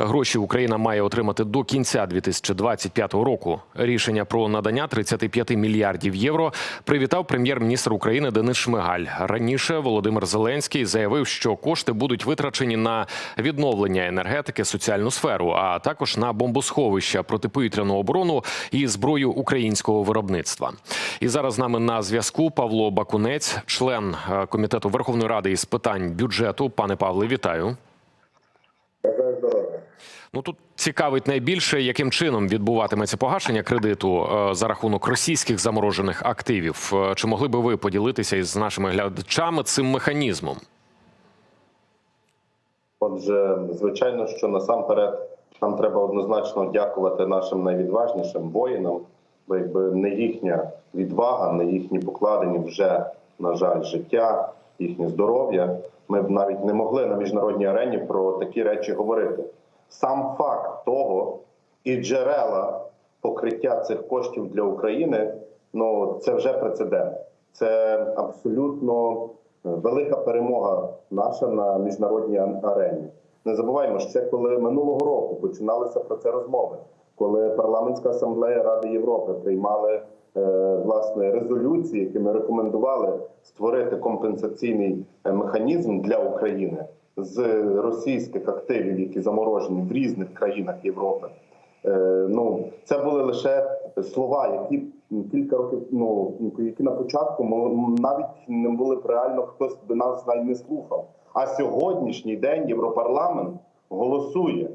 Гроші Україна має отримати до кінця 2025 року. Рішення про надання 35 мільярдів євро привітав прем'єр-міністр України Денис Шмигаль. Раніше Володимир Зеленський заявив, що кошти будуть витрачені на відновлення енергетики, соціальну сферу, а також на бомбосховища, протиповітряну оборону і зброю українського виробництва. І зараз з нами на зв'язку Павло Бакунець, член е, комітету Верховної Ради із питань бюджету. Пане Павле, вітаю. Ну тут цікавить найбільше, яким чином відбуватиметься погашення кредиту е, за рахунок російських заморожених активів. Е, Чи могли би ви поділитися із нашими глядачами цим механізмом? Отже, звичайно, що насамперед нам треба однозначно дякувати нашим найвідважнішим воїнам, бо якби не їхня відвага, не їхні покладені вже, на жаль, життя, їхнє здоров'я, ми б навіть не могли на міжнародній арені про такі речі говорити. Сам факт того і джерела покриття цих коштів для України ну це вже прецедент. Це абсолютно велика перемога наша на міжнародній арені. Не забуваємо, що це коли минулого року починалися про це розмови, коли парламентська асамблея Ради Європи приймали е, власне резолюції, якими рекомендували створити компенсаційний е, механізм для України з російських активів, які заморожені в різних країнах Європи. Е, ну це були лише слова, які кілька років, ну які на початку навіть не були б реально, хтось би нас навіть не слухав. А сьогоднішній день Європарламент голосує.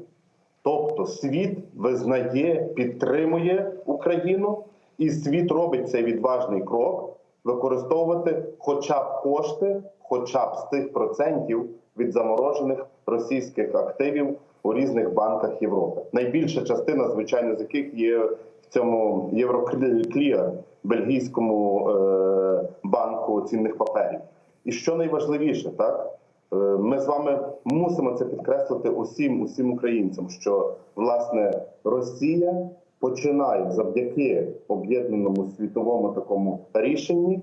Тобто світ визнає, підтримує Україну, і світ робить цей відважний крок використовувати хоча б кошти, хоча б з тих процентів від заморожених російських активів у різних банках Європи. Найбільша частина, звичайно, з яких є в цьому Євроклір, бельгійському е, банку цінних паперів. І що найважливіше, так Е, Ми з вами мусимо це підкреслити усім, усім українцям, що власне Росія починає завдяки об'єднаному світовому такому рішенні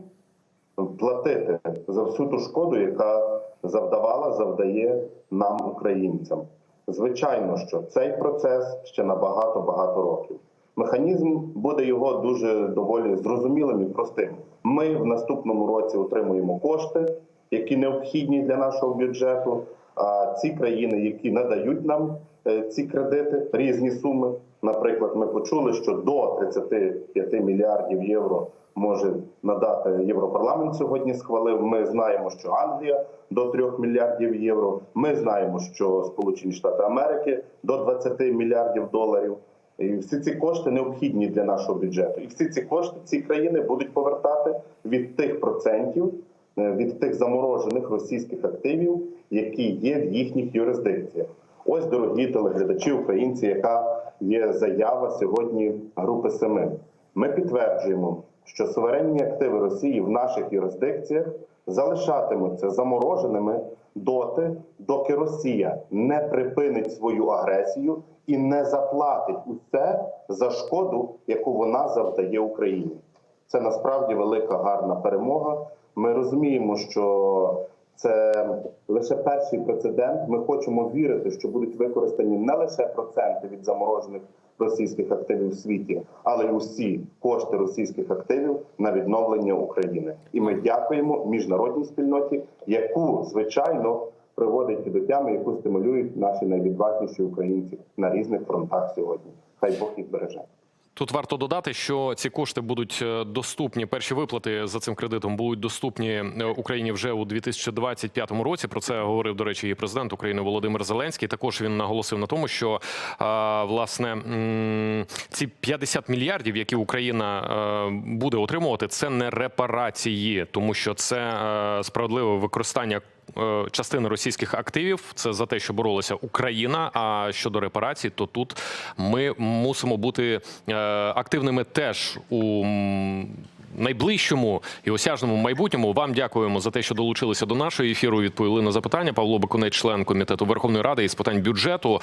платити за всю ту шкоду, яка завдавала, завдає нам, українцям. Звичайно, що цей процес ще на багато багато років. Механізм буде його дуже доволі зрозумілим і простим. Ми в наступному році отримуємо кошти, які необхідні для нашого бюджету. А ці країни, які надають нам ці кредити, різні суми. Наприклад, ми почули, що до 35 мільярдів євро може надати Європарламент сьогодні. Схвалив. Ми знаємо, що Англія до 3 мільярдів євро. Ми знаємо, що Сполучені Штати Америки до 20 мільярдів доларів. І всі ці кошти необхідні для нашого бюджету. І всі ці кошти ці країни будуть повертати від тих процентів, е, від тих заморожених російських активів, які є в їхніх юрисдикціях. Ось, дорогі телеглядачі, українці, яка є заява сьогодні групи Семи. Ми підтверджуємо, що суверенні активи Росії в наших юрисдикціях залишатимуться замороженими доти, доки Росія не припинить свою агресію і не заплатить усе за шкоду, яку вона завдає Україні. Це насправді велика гарна перемога. Ми розуміємо, що це лише перший прецедент. Ми хочемо вірити, що будуть використані не лише проценти від заморожених російських активів у світі, але й усі кошти російських активів на відновлення України. І ми дякуємо міжнародній спільноті, яку звичайно приводить до тями, яку стимулюють наші найвідважніші українці на різних фронтах сьогодні. Хай Бог їх береже. Тут варто додати, що ці кошти будуть е, доступні. Перші виплати за цим кредитом будуть доступні е, Україні вже у 2025 році. Про це говорив до речі, і президент України Володимир Зеленський. Також він наголосив на тому, що власне ці 50 мільярдів, які Україна е, буде отримувати, це не репарації, тому що це справедливе використання. Е, Частини російських активів це за те, що боролася Україна. А щодо репарацій, то тут ми мусимо бути е, активними теж у найближчому і осяжному майбутньому. Вам дякуємо за те, що долучилися до нашого ефіру. Відповіли на запитання. Павло Бакунець, член комітету Верховної Ради із питань бюджету.